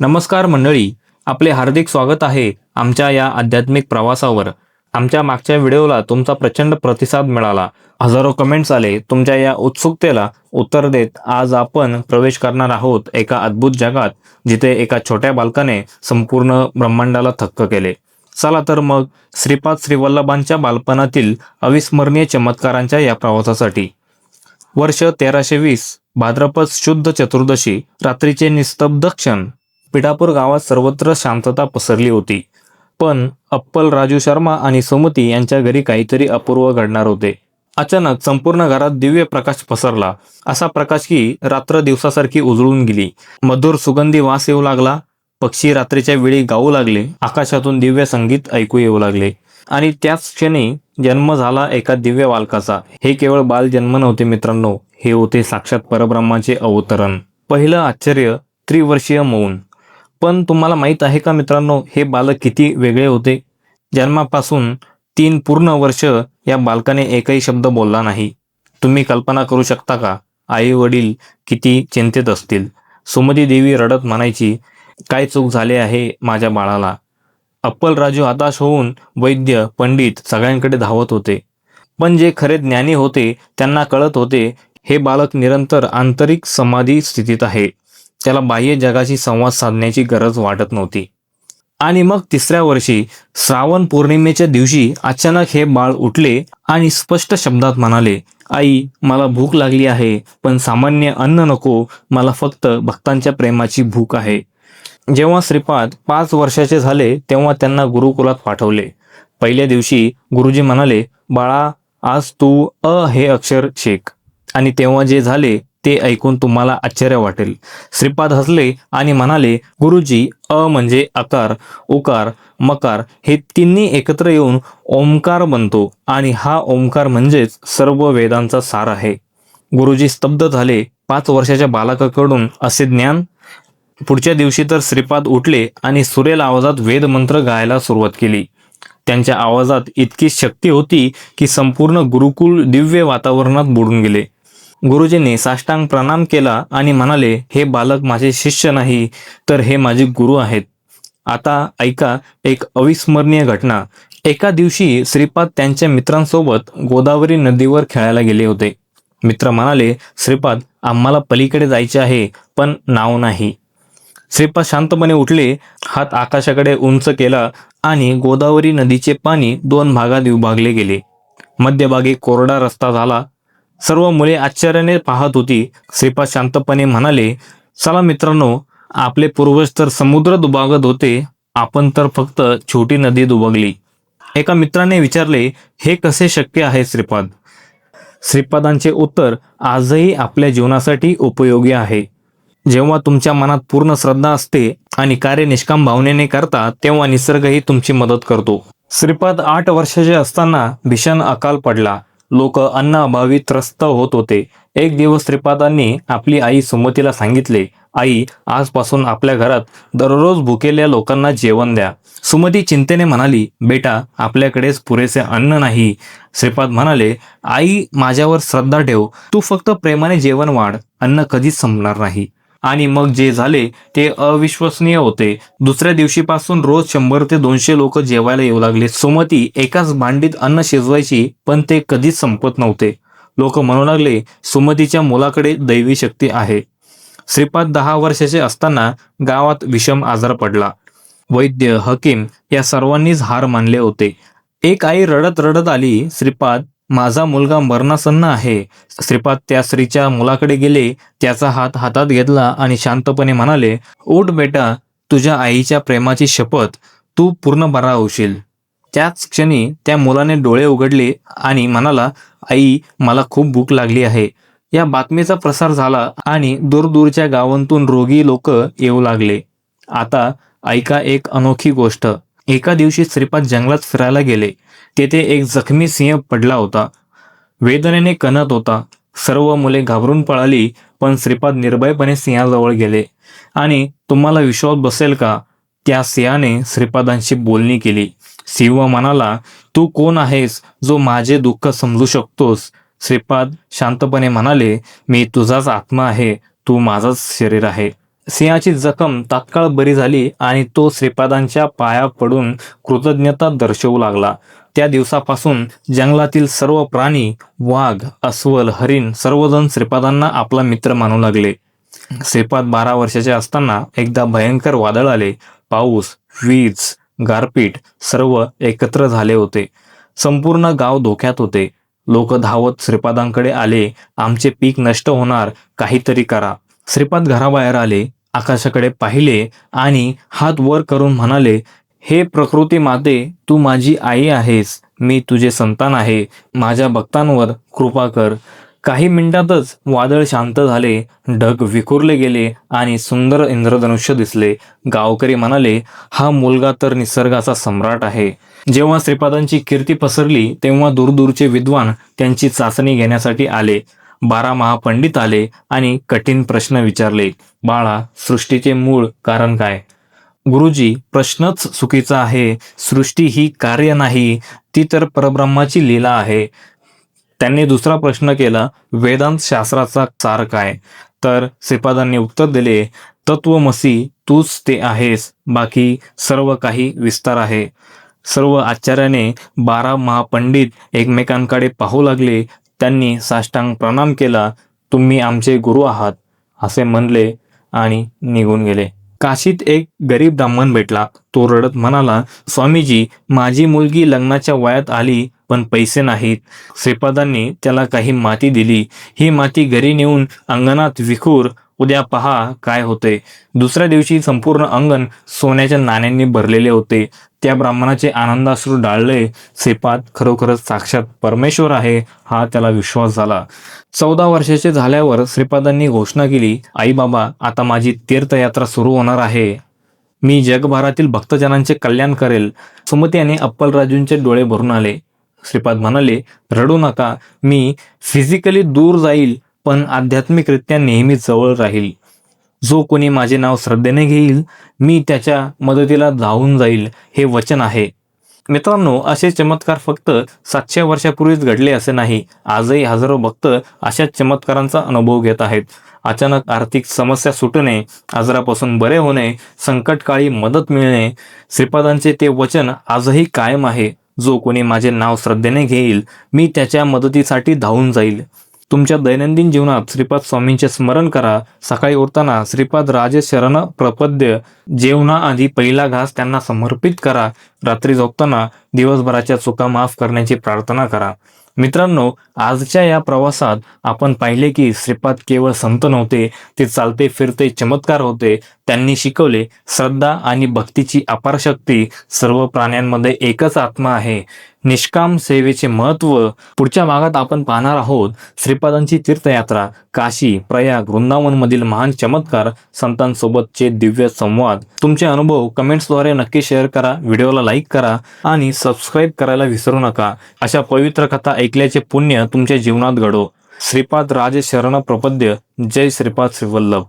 नमस्कार मंडळी आपले हार्दिक स्वागत आहे आमच्या या आध्यात्मिक प्रवासावर. आमच्या मागच्या व्हिडिओला तुमचा प्रचंड प्रतिसाद मिळाला. हजारो कमेंट्स आले तुमच्या या उत्सुकतेला उत्तर देत आज आपण प्रवेश करणार आहोत एका अद्भुत जगात जिथे एका छोट्या बालकाने संपूर्ण ब्रह्मांडाला थक्क केले. चला तर मग श्रीपाद श्रीवल्लभांच्या बालपणातील अविस्मरणीय चमत्कारांच्या या प्रवासासाठी. वर्ष तेराशे वीस भाद्रपद शुद्ध चतुर्दशी रात्रीचे निस्तब्ध क्षण. पिठापूर गावात सर्वत्र शांतता पसरली होती. पण अप्पल राजू शर्मा आणि सुमती यांच्या घरी काहीतरी अपूर्व घडणार होते. अचानक संपूर्ण घरात दिव्य प्रकाश पसरला. असा प्रकाश की रात्र दिवसासारखी उजळून गेली. मधुर सुगंधी वास येऊ लागला. पक्षी रात्रीच्या वेळी गाऊ लागले. आकाशातून दिव्य संगीत ऐकू येऊ लागले. आणि त्याच क्षणी जन्म झाला एका दिव्य बालकाचा. हे केवळ बाल जन्म नव्हते मित्रांनो. हे होते साक्षात परब्रह्माचे अवतरण. पहिलं आश्चर्य त्रिवर्षीय मौन. पण तुम्हाला माहीत आहे का मित्रांनो हे बालक किती वेगळे होते? जन्मापासून तीन पूर्ण वर्ष या बालकाने एकही शब्द बोलला नाही. तुम्ही कल्पना करू शकता का? आई वडील किती चिंतेत असतील? सुमती देवी रडत म्हणायची काय चूक झाले आहे माझ्या बाळाला? अप्पल राजू हताश होऊन वैद्य पंडित सगळ्यांकडे धावत होते. पण जे खरे ज्ञानी होते त्यांना कळत होते हे बालक निरंतर आंतरिक समाधी स्थितीत आहे. त्याला बाह्य जगाशी संवाद साधण्याची गरज वाटत नव्हती. आणि मग तिसऱ्या वर्षी श्रावण पौर्णिमेच्या दिवशी अचानक हे बाळ उठले आणि स्पष्ट शब्दात म्हणाले आई मला भूक लागली आहे पण सामान्य अन्न नको मला फक्त भक्तांच्या प्रेमाची भूक आहे. जेव्हा श्रीपाद पाच वर्षाचे झाले तेव्हा त्यांना गुरुकुलात पाठवले. पहिल्या दिवशी गुरुजी म्हणाले बाळा आज तू अ हे अक्षर शेक आणि तेव्हा जे झाले ते ऐकून तुम्हाला आश्चर्य वाटेल. श्रीपाद हसले आणि म्हणाले गुरुजी अ म्हणजे अकार उकार मकार हे तिन्ही एकत्र येऊन ओंकार बनतो आणि हा ओंकार म्हणजेच सर्व वेदांचा सार आहे. गुरुजी स्तब्ध झाले. पाच वर्षाच्या बालकाकडून असे ज्ञान. पुढच्या दिवशी तर श्रीपाद उठले आणि सुरेल आवाजात वेदमंत्र गायला सुरुवात केली. त्यांच्या आवाजात इतकी शक्ती होती की संपूर्ण गुरुकुल दिव्य वातावरणात बुडून गेले. गुरुजींनी साष्टांग प्रणाम केला आणि म्हणाले हे बालक माझे शिष्य नाही तर हे माझे गुरु आहेत. आता ऐका एक अविस्मरणीय घटना. एका दिवशी श्रीपाद त्यांच्या मित्रांसोबत गोदावरी नदीवर खेळायला गेले होते. मित्र म्हणाले श्रीपाद आम्हाला पलीकडे जायचे आहे पण नाव नाही. श्रीपाद शांतपणे उठले हात आकाशाकडे उंच केला आणि गोदावरी नदीचे पाणी दोन भागात विभागले गेले. मध्यभागी कोरडा रस्ता झाला सर्व मुले आश्चर्याने पाहत होती. श्रीपाद शांतपणे म्हणाले चला मित्रांनो आपले पूर्वज तर समुद्र दुभागत होते. आपण तर फक्त छोटी नदी दुभागली एका मित्राने विचारले हे कसे शक्य आहे श्रीपाद? श्रीपादांचे उत्तर आजही आपल्या जीवनासाठी उपयोगी आहे. जेव्हा तुमच्या मनात पूर्ण श्रद्धा असते आणि कार्य निष्काम भावनेने करता तेव्हा निसर्गही तुमची मदत करतो. श्रीपाद आठ वर्षाचे असताना भीषण अकाल पडला. लोक अन्न अभावी त्रस्त होत होते. एक दिवस श्रीपादांनी आपली आई सुमतीला सांगितले आई आजपासून आपल्या घरात दररोज भुकेल्या लोकांना जेवण द्या. सुमती चिंतेने म्हणाली बेटा आपल्याकडेच पुरेसे अन्न नाही. श्रीपाद म्हणाले आई माझ्यावर श्रद्धा ठेव. तू फक्त प्रेमाने जेवण वाढ. अन्न कधीच संपणार नाही. आणि मग जे झाले ते अविश्वसनीय होते. दुसऱ्या दिवशीपासून रोज शंभर ते दोनशे लोक जेवायला येऊ लागले. सुमती एकाच भांडीत अन्न शिजवायची पण ते कधीच संपत नव्हते. लोक म्हणू लागले सुमतीच्या मुलाकडे दैवी शक्ती आहे. श्रीपाद दहा वर्षाचे असताना गावात विषम आजार पडला. वैद्य हकीम या सर्वांनीच हार मानले होते. एक आई रडत रडत आली श्रीपाद माझा मुलगा मरणासन्न आहे. श्रीपाद त्या स्त्रीच्या मुलाकडे गेले त्याचा हात हातात घेतला आणि शांतपणे म्हणाले उठ बेटा तुझ्या आईच्या प्रेमाची शपथ तू पूर्ण बरा होशील. त्याच क्षणी त्या मुलाने डोळे उघडले आणि म्हणाला आई मला खूप भूक लागली आहे. या बातमीचा प्रसार झाला आणि दूरदूरच्या गावांतून रोगी लोक येऊ लागले. आता ऐका एक अनोखी गोष्ट. एका दिवशी श्रीपाद जंगलात फिरायला गेले. तेथे एक जखमी सिंह पडला होता. वेदनेने कणत होता. सर्व मुले घाबरून पळाली पण श्रीपाद निर्भयपणे सिंहाजवळ गेले. आणि तुम्हाला विश्वास बसेल का? त्या सिंहाने श्रीपादांशी बोलणी केली. सिंह म्हणाला तू कोण आहेस जो माझे दुःख समजू शकतोस? श्रीपाद शांतपणे म्हणाले मी तुझाच आत्मा आहे. तू माझाच शरीर आहे. सिंहाची जखम तात्काळ बरी झाली आणि तो श्रीपादांच्या पाया पडून कृतज्ञता दर्शवू लागला. त्या दिवसापासून जंगलातील सर्व प्राणी वाघ अस्वल हरिण सर्वजण श्रीपादांना आपला मित्र मानू लागले. श्रीपाद बारा वर्षाचे असताना एकदा भयंकर वादळ आले. पाऊस वीज गारपीट सर्व एकत्र झाले होते. संपूर्ण गाव धोक्यात होते. लोक धावत श्रीपादांकडे आले. आमचे पीक नष्ट होणार काहीतरी करा. श्रीपाद घराबाहेर आले आकाशाकडे पाहिले आणि हात वर करून म्हणाले हे प्रकृती माते तू माझी आई आहेस. मी तुझे संतान आहे. माझ्या भक्तांवर कृपा कर. काही मिनिटातच वादळ शांत झाले ढग विखुरले गेले आणि सुंदर इंद्रधनुष्य दिसले. गावकरी म्हणाले हा मुलगा तर निसर्गाचा सम्राट आहे. जेव्हा श्रीपादांची कीर्ती पसरली तेव्हा दूरदूरचे विद्वान त्यांची चाचणी घेण्यासाठी आले. बारा महापंडित आले आणि कठीण प्रश्न विचारले. बाळा सृष्टीचे मूळ कारण काय? गुरुजी प्रश्नच चुकीचा आहे. सृष्टी ही कार्य नाही ती तर परब्रह्माची लीला आहे. त्यांनी दुसरा प्रश्न केला वेदांत शास्त्राचा सार काय? तर श्रीपादांनी उत्तर दिले तत्वमसी तूच ते आहेस बाकी सर्व काही विस्तार आहे. सर्व आचार्याने बारा महापंडित एकमेकांकडे पाहू लागले. त्यांनी साष्टांग प्रणाम केला तुम्ही आमचे गुरु आहात असे म्हणले आणि निघून गेले. काशीत एक गरीब ब्राह्मण भेटला. तो रडत म्हणाला स्वामीजी माझी मुलगी लग्नाच्या वयात आली पण पैसे नाहीत. श्रीपादांनी त्याला काही माती दिली. ही माती घरी नेऊन अंगणात विखूर उद्या पहा काय होते दुसऱ्या दिवशी संपूर्ण अंगण सोन्याच्या नाण्यांनी भरलेले होते. त्या ब्राह्मणाचे आनंदाश्रू डाळले श्रीपाद खरोखरच साक्षात परमेश्वर आहे हा त्याला विश्वास झाला. चौदा वर्षाचे झाल्यावर श्रीपादांनी घोषणा केली आई बाबा आता माझी तीर्थयात्रा सुरू होणार आहे. मी जगभरातील भक्तजनांचे कल्याण करेल. सुमती आणि अप्पलराजूंचे डोळे भरून आले. श्रीपाद म्हणाले रडू नका. मी फिजिकली दूर जाईल. पण आध्यात्मिकरित्या नेहमी जवळ राहील. जो कोणी माझे नाव श्रद्धेने घेईल मी त्याच्या मदतीला धावून जाईल हे वचन आहे. मित्रांनो असे चमत्कार फक्त सातशे वर्षापूर्वीच घडले असे नाही. आजही हजारो भक्त अशाच चमत्कारांचा अनुभव घेत आहेत. अचानक आर्थिक समस्या सुटणे आजारापासून बरे होणे संकटकाळी मदत मिळणे श्रीपादांचे ते वचन आजही कायम आहे. जो कोणी माझे नाव श्रद्धेने घेईल मी त्याच्या मदतीसाठी धावून जाईल. तुमच्या दैनंदिन जीवनात श्रीपाद स्वामींचे स्मरण करा. सकाळी उठताना श्रीपाद राजे शरण प्रपद्य जेवणाआधी पहिला घास त्यांना समर्पित करा. रात्री झोपताना दिवसभराच्या चुका माफ करण्याची प्रार्थना करा. मित्रांनो आजच्या या प्रवासात आपण पाहिले की श्रीपाद केवळ संत नव्हते ते चालते फिरते चमत्कार होते. त्यांनी शिकवले श्रद्धा आणि भक्तीची अपार शक्ती सर्व प्राण्यांमध्ये एकच आत्मा आहे. निष्काम सेवेचे महत्त्व पुढच्या भागात आपण पाहणार आहोत. श्रीपादांची तीर्थयात्रा काशी प्रयाग वृंदावन मधील महान चमत्कार संतांसोबतचे दिव्य संवाद. तुमचे अनुभव कमेंट्सद्वारे नक्की शेअर करा व्हिडिओला लाईक करा आणि सबस्क्राईब करायला विसरू नका. अशा पवित्र कथा ऐकल्याचे पुण्य तुमच्या जीवनात घडो. श्रीपाद राजे शरण प्रपद्य जय श्रीपाद श्रीवल्लभ.